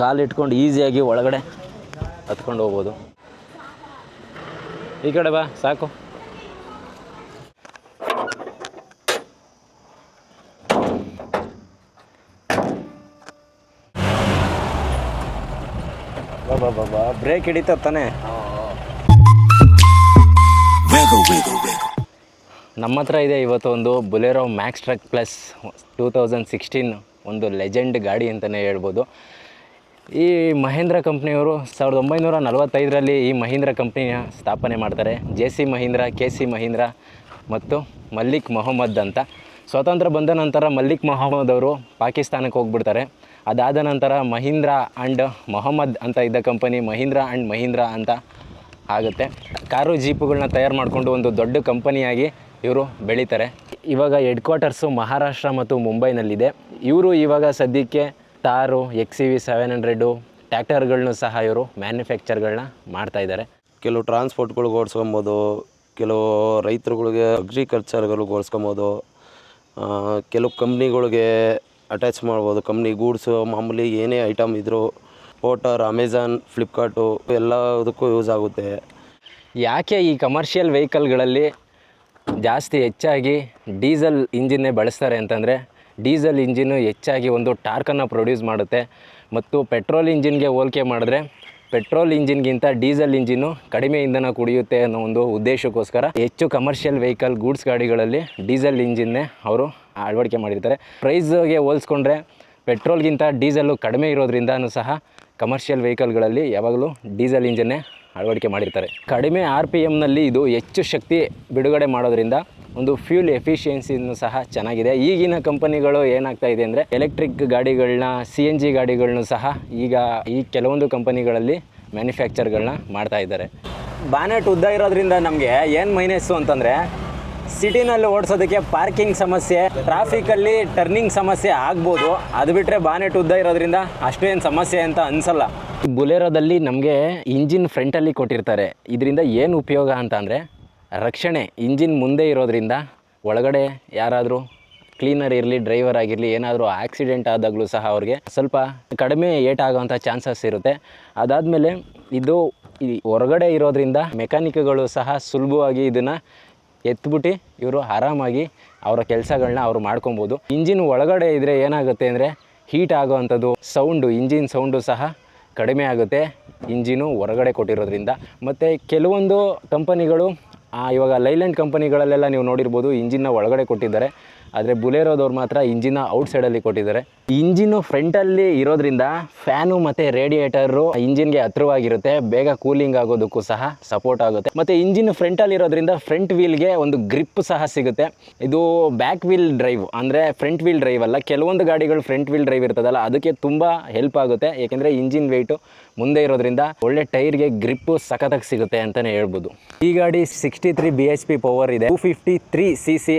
ಕಾಲು ಇಟ್ಕೊಂಡು ಈಸಿಯಾಗಿ ಒಳಗಡೆ ಹತ್ಕೊಂಡು ಹೋಗ್ಬೋದು. ಈ ಕಡೆ ಬಾ ಸಾಕು. ಬಾಬಾ ಬಾಬಾ ಬ್ರೇಕ್ ಹಿಡಿತ ತಾನೆ? ನಮ್ಮ ಹತ್ರ ಇದೆ ಇವತ್ತು ಒಂದು Bolero Maxx truck plus two thousand sixteen ಒಂದು ಲೆಜೆಂಡ್ ಗಾಡಿ ಅಂತಲೇ ಹೇಳ್ಬೋದು. ಈ ಮಹೇಂದ್ರ ಕಂಪ್ನಿಯವರು ಸಾವಿರದ ಒಂಬೈನೂರ ನಲವತ್ತೈದರಲ್ಲಿ ಈ ಮಹೀಂದ್ರ ಕಂಪ್ನಿಯ ಸ್ಥಾಪನೆ ಮಾಡ್ತಾರೆ. J C Mahindra, K C Mahindra ಮತ್ತು ಮಲ್ಲಿಕ್ ಮೊಹಮ್ಮದ್ ಅಂತ. ಸ್ವಾತಂತ್ರ್ಯ ಬಂದ ನಂತರ ಮಲ್ಲಿಕ್ ಮೊಹಮ್ಮದ್ ಅವರು ಪಾಕಿಸ್ತಾನಕ್ಕೆ ಹೋಗ್ಬಿಡ್ತಾರೆ. ಅದಾದ ನಂತರ ಮಹೀಂದ್ರ ಆ್ಯಂಡ್ ಮೊಹಮ್ಮದ್ ಅಂತ ಇದ್ದ ಕಂಪನಿ ಮಹೀಂದ್ರ ಆ್ಯಂಡ್ ಮಹೀಂದ್ರ ಅಂತ ಆಗುತ್ತೆ. ಕಾರು ಜೀಪುಗಳನ್ನ ತಯಾರು ಮಾಡಿಕೊಂಡು ಒಂದು ದೊಡ್ಡ ಕಂಪನಿಯಾಗಿ ಇವರು ಬೆಳೀತಾರೆ. ಇವಾಗ ಹೆಡ್ ಕ್ವಾರ್ಟರ್ಸು ಮಹಾರಾಷ್ಟ್ರ ಮತ್ತು ಮುಂಬೈನಲ್ಲಿದೆ. ಇವರು ಇವಾಗ ಸದ್ಯಕ್ಕೆ ತಾರು X C V seven hundred ಟ್ಯಾಕ್ಟರ್ಗಳನ್ನೂ ಸಹ ಇವರು ಮ್ಯಾನುಫ್ಯಾಕ್ಚರ್ಗಳನ್ನ ಮಾಡ್ತಾ ಇದ್ದಾರೆ. ಕೆಲವು ಟ್ರಾನ್ಸ್ಪೋರ್ಟ್ಗಳಿಗೆ ಓಡಿಸ್ಕೊಬೋದು ಕೆಲವು ರೈತರುಗಳಿಗೆ ಅಗ್ರಿಕಲ್ಚರ್ಗಳಿಗೆ ಓಡಿಸ್ಕೊಬೋದು ಕೆಲವು ಕಂಪ್ನಿಗಳಿಗೆ ಅಟ್ಯಾಚ್ ಮಾಡ್ಬೋದು. ಕಂಪ್ನಿ ಗೂಡ್ಸು ಮಾಮೂಲಿ ಏನೇ ಐಟಮ್ ಇದ್ದರೂ ಪೋಟರ್ ಅಮೆಝಾನ್ ಫ್ಲಿಪ್ಕಾರ್ಟು ಎಲ್ಲದಕ್ಕೂ ಯೂಸ್ ಆಗುತ್ತೆ. ಯಾಕೆ ಈ ಕಮರ್ಷಿಯಲ್ ವೆಹಿಕಲ್ಗಳಲ್ಲಿ ಜಾಸ್ತಿ ಹೆಚ್ಚಾಗಿ ಡೀಸೆಲ್ ಇಂಜಿನ್ನೇ ಬಳಸ್ತಾರೆ ಅಂತಂದರೆ ಡೀಸೆಲ್ ಇಂಜಿನು ಹೆಚ್ಚಾಗಿ ಒಂದು ಟಾರ್ಕನ್ನು ಪ್ರೊಡ್ಯೂಸ್ ಮಾಡುತ್ತೆ. ಮತ್ತು ಪೆಟ್ರೋಲ್ ಇಂಜಿನ್ಗೆ ಹೋಲಿಕೆ ಮಾಡಿದ್ರೆ ಪೆಟ್ರೋಲ್ ಇಂಜಿನ್ಗಿಂತ ಡೀಸೆಲ್ ಇಂಜಿನ್ನು ಕಡಿಮೆ ಇಂಧನ ಕುಡಿಯುತ್ತೆ ಅನ್ನೋ ಒಂದು ಉದ್ದೇಶಕ್ಕೋಸ್ಕರ ಹೆಚ್ಚು ಕಮರ್ಷಿಯಲ್ ವೆಹಿಕಲ್ ಗೂಡ್ಸ್ ಗಾಡಿಗಳಲ್ಲಿ ಡೀಸೆಲ್ ಇಂಜಿನ್ನೇ ಅವರು ಅಳವಡಿಕೆ ಮಾಡಿರ್ತಾರೆ. ಪ್ರೈಸ್ಗೆ ಹೋಲಿಸ್ಕೊಂಡ್ರೆ ಪೆಟ್ರೋಲ್ಗಿಂತ ಡೀಸೆಲ್ಲು ಕಡಿಮೆ ಇರೋದ್ರಿಂದನೂ ಸಹ ಕಮರ್ಷಿಯಲ್ ವೆಹಿಕಲ್ಗಳಲ್ಲಿ ಯಾವಾಗಲೂ ಡೀಸೆಲ್ ಇಂಜಿನ್ನೇ ಅಳವಡಿಕೆ ಮಾಡಿರ್ತಾರೆ. ಕಡಿಮೆ ಆರ್ ಪಿ ಎಮ್ನಲ್ಲಿ ಇದು ಹೆಚ್ಚು ಶಕ್ತಿ ಬಿಡುಗಡೆ ಮಾಡೋದ್ರಿಂದ ಒಂದು ಫ್ಯೂಲ್ ಎಫಿಷಿಯನ್ಸಿನೂ ಸಹ ಚೆನ್ನಾಗಿದೆ. ಈಗಿನ ಕಂಪನಿಗಳು ಏನಾಗ್ತಾ ಇದೆ ಅಂದರೆ ಎಲೆಕ್ಟ್ರಿಕ್ ಗಾಡಿಗಳನ್ನ ಸಿ ಎನ್ ಜಿ ಗಾಡಿಗಳನ್ನೂ ಸಹ ಈಗ ಈ ಕೆಲವೊಂದು ಕಂಪನಿಗಳಲ್ಲಿ ಮ್ಯಾನುಫ್ಯಾಕ್ಚರ್ಗಳನ್ನ ಮಾಡ್ತಾ ಇದ್ದಾರೆ. ಬಾನೆಟ್ ಉದ್ದ ಇರೋದ್ರಿಂದ ನಮಗೆ ಏನು ಮೈನಸ್ಸು ಅಂತಂದರೆ ಸಿಟಿನಲ್ಲಿ ಓಡಿಸೋದಕ್ಕೆ ಪಾರ್ಕಿಂಗ್ ಸಮಸ್ಯೆ ಟ್ರಾಫಿಕಲ್ಲಿ ಟರ್ನಿಂಗ್ ಸಮಸ್ಯೆ ಆಗ್ಬೋದು. ಅದು ಬಿಟ್ಟರೆ ಬಾನೆಟ್ ಉದ್ದ ಇರೋದ್ರಿಂದ ಅಷ್ಟೇನು ಸಮಸ್ಯೆ ಅಂತ ಅನಿಸಲ್ಲ. ಬುಲೆರೋದಲ್ಲಿ ನಮಗೆ ಇಂಜಿನ್ ಫ್ರಂಟಲ್ಲಿ ಕೊಟ್ಟಿರ್ತಾರೆ. ಇದರಿಂದ ಏನು ಉಪಯೋಗ ಅಂತ ಅಂದರೆ ರಕ್ಷಣೆ, ಇಂಜಿನ್ ಮುಂದೆ ಇರೋದ್ರಿಂದ ಒಳಗಡೆ ಯಾರಾದರೂ ಕ್ಲೀನರ್ ಇರಲಿ ಡ್ರೈವರ್ ಆಗಿರಲಿ, ಏನಾದರೂ ಆಕ್ಸಿಡೆಂಟ್ ಆದಾಗಲೂ ಸಹ ಅವ್ರಿಗೆ ಸ್ವಲ್ಪ ಕಡಿಮೆ ಏಟಾಗೋವಂಥ ಚಾನ್ಸಸ್ ಇರುತ್ತೆ. ಅದಾದಮೇಲೆ ಇದು ಈ ಹೊರಗಡೆ ಇರೋದ್ರಿಂದ ಮೆಕ್ಯಾನಿಕ್ಗಳು ಸಹ ಸುಲಭವಾಗಿ ಇದನ್ನು ಎತ್ಬಿಟ್ಟು ಇವರು ಆರಾಮಾಗಿ ಅವರ ಕೆಲಸಗಳನ್ನ ಅವರು ಮಾಡ್ಕೊಬೋದು. ಇಂಜಿನ್ ಒಳಗಡೆ ಇದ್ದರೆ ಏನಾಗುತ್ತೆ ಅಂದರೆ ಹೀಟ್ ಆಗೋವಂಥದ್ದು ಸೌಂಡು ಇಂಜಿನ್ ಸೌಂಡು ಸಹ ಕಡಿಮೆ ಆಗುತ್ತೆ ಇಂಜಿನು ಹೊರಗಡೆ ಕೊಟ್ಟಿರೋದ್ರಿಂದ. ಮತ್ತು ಕೆಲವೊಂದು ಕಂಪನಿಗಳು ಇವಾಗ ಲೈಲ್ಯಾಂಡ್ ಕಂಪನಿಗಳಲ್ಲೆಲ್ಲ ನೀವು ನೋಡಿರ್ಬೋದು ಇಂಜಿನ್ನ ಒಳಗಡೆ ಕೊಟ್ಟಿದ್ದಾರೆ. ಆದರೆ ಬುಲೆರೋದವ್ರು ಮಾತ್ರ ಇಂಜಿನ ಔಟ್ಸೈಡಲ್ಲಿ ಕೊಟ್ಟಿದ್ದಾರೆ. ಇಂಜಿನು ಫ್ರಂಟಲ್ಲಿ ಇರೋದ್ರಿಂದ ಫ್ಯಾನು ಮತ್ತು ರೇಡಿಯೇಟರು ಇಂಜಿನ್ಗೆ ಹತ್ರವಾಗಿರುತ್ತೆ. ಬೇಗ ಕೂಲಿಂಗ್ ಆಗೋದಕ್ಕೂ ಸಹ ಸಪೋರ್ಟ್ ಆಗುತ್ತೆ. ಮತ್ತು ಇಂಜಿನ್ ಫ್ರಂಟಲ್ಲಿ ಇರೋದ್ರಿಂದ ಫ್ರಂಟ್ ವೀಲ್ಗೆ ಒಂದು ಗ್ರಿಪ್ ಸಹ ಸಿಗುತ್ತೆ. ಇದು ಬ್ಯಾಕ್ ವೀಲ್ ಡ್ರೈವ್ ಅಂದರೆ ಫ್ರಂಟ್ ವೀಲ್ ಡ್ರೈವ್ ಅಲ್ಲ, ಕೆಲವೊಂದು ಗಾಡಿಗಳು ಫ್ರಂಟ್ ವೀಲ್ ಡ್ರೈವ್ ಇರ್ತದಲ್ಲ, ಅದಕ್ಕೆ ತುಂಬ ಹೆಲ್ಪ್ ಆಗುತ್ತೆ. ಏಕೆಂದರೆ ಇಂಜಿನ್ ವೆಯ್ಟು ಮುಂದೆ ಇರೋದ್ರಿಂದ ಒಳ್ಳೆ ಟೈರ್ಗೆ ಗ್ರಿಪ್ಪು ಸಖತ್ತಾಗಿ ಸಿಗುತ್ತೆ ಅಂತಲೇ ಹೇಳ್ಬೋದು. ಈ ಗಾಡಿ sixty three B H P power ಇದೆ. Two fifty three C C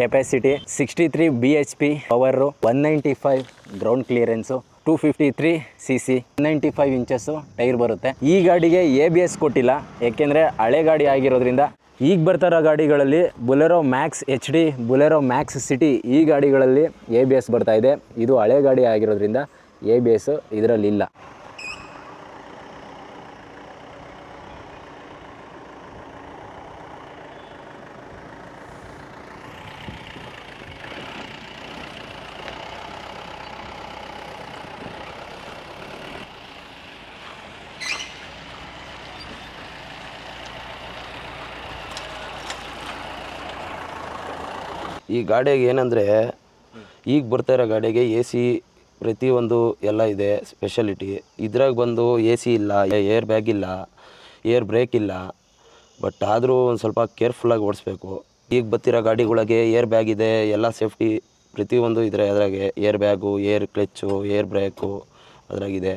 capacity sixty three B H P power one ninety five ground clearance two fifty three C C ninety five inches tyre ಬರುತ್ತೆ. ಈ ಗಾಡಿಗೆ A B S ಕೊಟ್ಟಿಲ್ಲ, ಏಕೆಂದರೆ ಹಳೆ ಗಾಡಿ ಆಗಿರೋದ್ರಿಂದ ಈಗ ಬರ್ತಾರೋ ಗಾಡಿಗಳಲ್ಲಿ Bolero Maxx H D Bolero Maxx city ಈ ಗಾಡಿಗಳಲ್ಲಿ ಎ ಬಿ ಎಸ್ ಬರ್ತಾ ಇದೆ. ಇದು ಹಳೆ ಗಾಡಿ ಆಗಿರೋದ್ರಿಂದ ಎ ಬಿ ಎಸ್ ಇದರಲ್ಲಿಲ್ಲ ಈ ಗಾಡಿಗೆ ಏನಂದರೆ, ಈಗ ಬರ್ತಾ ಇರೋ ಗಾಡಿಗೆ ಎ ಸಿ ಪ್ರತಿಯೊಂದು ಎಲ್ಲ ಇದೆ ಸ್ಪೆಷಲಿಟಿ ಇದ್ರಾಗ ಬಂದು ಎ ಸಿ ಇಲ್ಲ, ಏರ್ ಬ್ಯಾಗ್ ಇಲ್ಲ, ಏರ್ ಬ್ರೇಕ್ ಇಲ್ಲ ಬಟ್ ಆದರೂ ಒಂದು ಸ್ವಲ್ಪ ಕೇರ್ಫುಲ್ಲಾಗಿ ಓಡಿಸ್ಬೇಕು. ಈಗ ಬರ್ತಿರೋ ಗಾಡಿಗಳಿಗೆ ಏರ್ ಬ್ಯಾಗ್ ಇದೆ, ಎಲ್ಲ ಸೇಫ್ಟಿ ಪ್ರತಿಯೊಂದು ಇದ್ರೆ ಅದ್ರಾಗೆ air bag, air clutch, air brake ಅದರಾಗಿದೆ.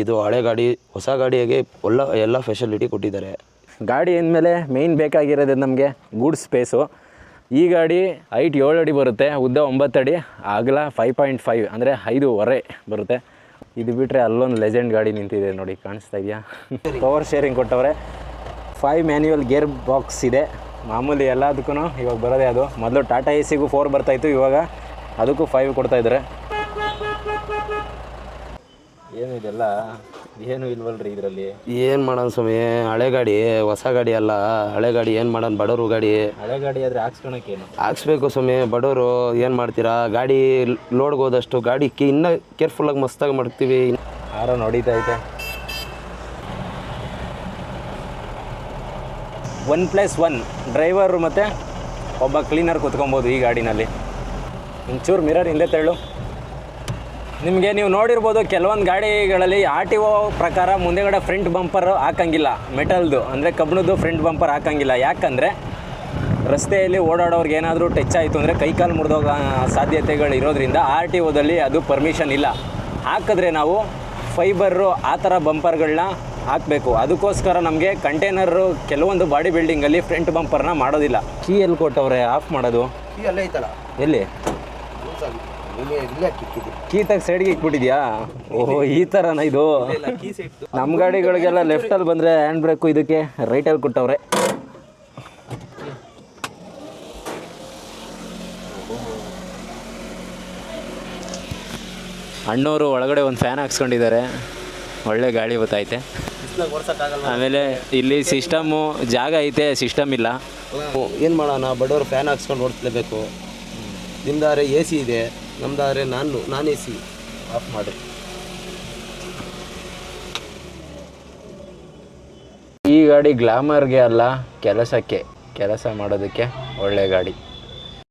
ಇದು ಹಳೆ ಗಾಡಿ, ಹೊಸ ಗಾಡಿಯಾಗೆ ಒಳ್ಳೆ, ಎಲ್ಲ ಫೆಸಿಲಿಟಿ ಕೊಟ್ಟಿದ್ದಾರೆ. ಗಾಡಿ ಅಂದಮೇಲೆ ಮೇಯ್ನ್ ಬೇಕಾಗಿರೋದು ನಮಗೆ ಗೂಡ್ ಸ್ಪೇಸು ಈ ಗಾಡಿ ಹೈಟ್ ಏಳು ಅಡಿ ಬರುತ್ತೆ, ಉದ್ದ ಒಂಬತ್ತು ಅಡಿ ಅಗಲ ಫೈವ್ ಪಾಯಿಂಟ್ ಫೈವ್ ಅಂದರೆ ಐದೂವರೆ ಬರುತ್ತೆ. ಇದು ಬಿಟ್ಟರೆ ಅಲ್ಲೊಂದು ಲೆಜೆಂಡ್ ಗಾಡಿ ನಿಂತಿದೆ ನೋಡಿ, ಕಾಣಿಸ್ತಾ ಇದೆಯಾ? ಪವರ್ ಶೇರಿಂಗ್ ಕೊಟ್ಟವ್ರೆ. ಫೈವ್ ಮ್ಯಾನ್ಯುವಲ್ ಗೇರ್ ಬಾಕ್ಸ್ ಇದೆ. ಮಾಮೂಲಿ ಎಲ್ಲದಕ್ಕೂ ಇವಾಗ ಬರೋದೇ ಅದು. ಮೊದಲು ಟಾಟಾ ಎ ಸಿಗೂ ಫೋರ್ ಬರ್ತಾಯಿತ್ತು ಇವಾಗ ಅದಕ್ಕೂ ಫೈವ್ ಕೊಡ್ತಾ ಇದ್ದಾರೆ. ಏನು ಇದೆಲ್ಲ? ಏನು ಇಲ್ವಲ್ರಿ ಇದರಲ್ಲಿ? ಏನು ಮಾಡೋಣ ಸ್ವಾಮಿ? ಹಳೆ ಗಾಡಿ ಹೊಸ ಗಾಡಿ ಅಲ್ಲ. ಹಳೆ ಗಾಡಿ ಏನು ಮಾಡೋಣ? ಬಡವರು ಗಾಡಿ. ಹಳೆ ಗಾಡಿ ಆದರೆ ಹಾಕ್ಸ್ಕೊಳಕ್ಕೇನು? ಹಾಕ್ಸ್ಬೇಕು ಸ್ವಾಮಿ. ಬಡವರು ಏನು ಮಾಡ್ತೀರಾ? ಗಾಡಿ ಲೋಡ್ಗೆ ಹೋದಷ್ಟು ಗಾಡಿ ಕಿ ಇನ್ನೂ ಕೇರ್ಫುಲ್ಲಾಗಿ ಮಸ್ತಾಗಿ ಮಾಡ್ತೀವಿ. ಆರೋ ನೋಡಿತಾ ಐತೆ ಒನ್ ಪ್ಲಸ್ ಒನ್ ಡ್ರೈವರು ಮತ್ತು ಒಬ್ಬ ಕ್ಲೀನರ್ ಕುತ್ಕೊಬೋದು ಈ ಗಾಡಿನಲ್ಲಿ. ಒಂಚೂರು ಮಿರರ್ ಹಿಂದೆ ತೆರಳು ನಿಮಗೆ ನೀವು ನೋಡಿರ್ಬೋದು ಕೆಲವೊಂದು ಗಾಡಿಗಳಲ್ಲಿ ಆರ್ ಟಿ ಓ ಪ್ರಕಾರ ಮುಂದೆಗಡೆ ಫ್ರಂಟ್ ಬಂಪರ್ ಹಾಕಂಗಿಲ್ಲ. ಮೆಟಲ್ದು ಅಂದರೆ ಕಬ್ಬಣದ್ದು ಫ್ರಂಟ್ ಬಂಪರ್ ಹಾಕಂಗಿಲ್ಲ. ಯಾಕಂದರೆ ರಸ್ತೆಯಲ್ಲಿ ಓಡಾಡೋರ್ಗೆ ಏನಾದರೂ ಟಚ್ ಆಯಿತು ಅಂದರೆ ಕೈಕಾಲು ಮುರಿದೋಗ ಸಾಧ್ಯತೆಗಳು ಇರೋದ್ರಿಂದ ಆರ್ ಟಿ ಓದಲ್ಲಿ ಅದು ಪರ್ಮಿಷನ್ ಇಲ್ಲ. ಹಾಕಿದ್ರೆ ನಾವು ಫೈಬರು ಆ ಥರ ಬಂಪರ್ಗಳನ್ನ ಹಾಕಬೇಕು. ಅದಕ್ಕೋಸ್ಕರ ನಮಗೆ ಕಂಟೈನರು ಕೆಲವೊಂದು ಬಾಡಿ ಬಿಲ್ಡಿಂಗಲ್ಲಿ ಫ್ರಂಟ್ ಬಂಪರ್ನ ಮಾಡೋದಿಲ್ಲ. ಕೀ ಎಲ್ಲಿ ಕೊಟ್ಟವ್ರೆ? ಆಫ್ ಮಾಡೋದು? ಅಲ್ಲೇ ಐತಲ್ಲ? ಎಲ್ಲಿ? ಇಲ್ಲೇ ಕಿಕ್ಕಿದೆ. ಕೀ ತಗ ಸೈಡ್ಗೆ ಇಟ್ಬಿಟ್ಟಿದ್ಯಾ ಓಹೋ ಈ ಥರನ ಇದು? ನಮ್ಮ ಗಾಡಿಗಳಿಗೆಲ್ಲ ಲೆಫ್ಟಲ್ಲಿ ಬಂದರೆ ಹ್ಯಾಂಡ್ ಬ್ರೇಕು ಇದಕ್ಕೆ ರೈಟಲ್ಲಿ ಕೊಟ್ಟವ್ರೆ. ಅಣ್ಣವರು ಒಳಗಡೆ ಒಂದು ಫ್ಯಾನ್ ಹಾಕ್ಸ್ಕೊಂಡಿದ್ದಾರೆ. ಒಳ್ಳೆ ಗಾಳಿ ಬತ್ತೈತೆ ಆಮೇಲೆ ಇಲ್ಲಿ ಸಿಸ್ಟಮು ಜಾಗ ಐತೆ ಸಿಸ್ಟಮ್ ಇಲ್ಲ. ಏನು ಮಾಡೋಣ ಬಡವರು ಫ್ಯಾನ್ ಹಾಕ್ಸ್ಕೊಂಡು ಓಡಿಸ್ಲೇಬೇಕು. ನಿಮ್ದಾರೆ ಎ ಸಿ ಇದೆ. ನಮ್ದಾದ್ರೆ ನಾನು, ನಾನ್ ಎ ಸಿ ಆಫ್ ಮಾಡ್ರಿ ಈ ಗಾಡಿ ಗ್ಲಾಮರ್ಗೆ ಅಲ್ಲ, ಕೆಲಸಕ್ಕೆ, ಕೆಲಸ ಮಾಡೋದಕ್ಕೆ ಒಳ್ಳೆ ಗಾಡಿ.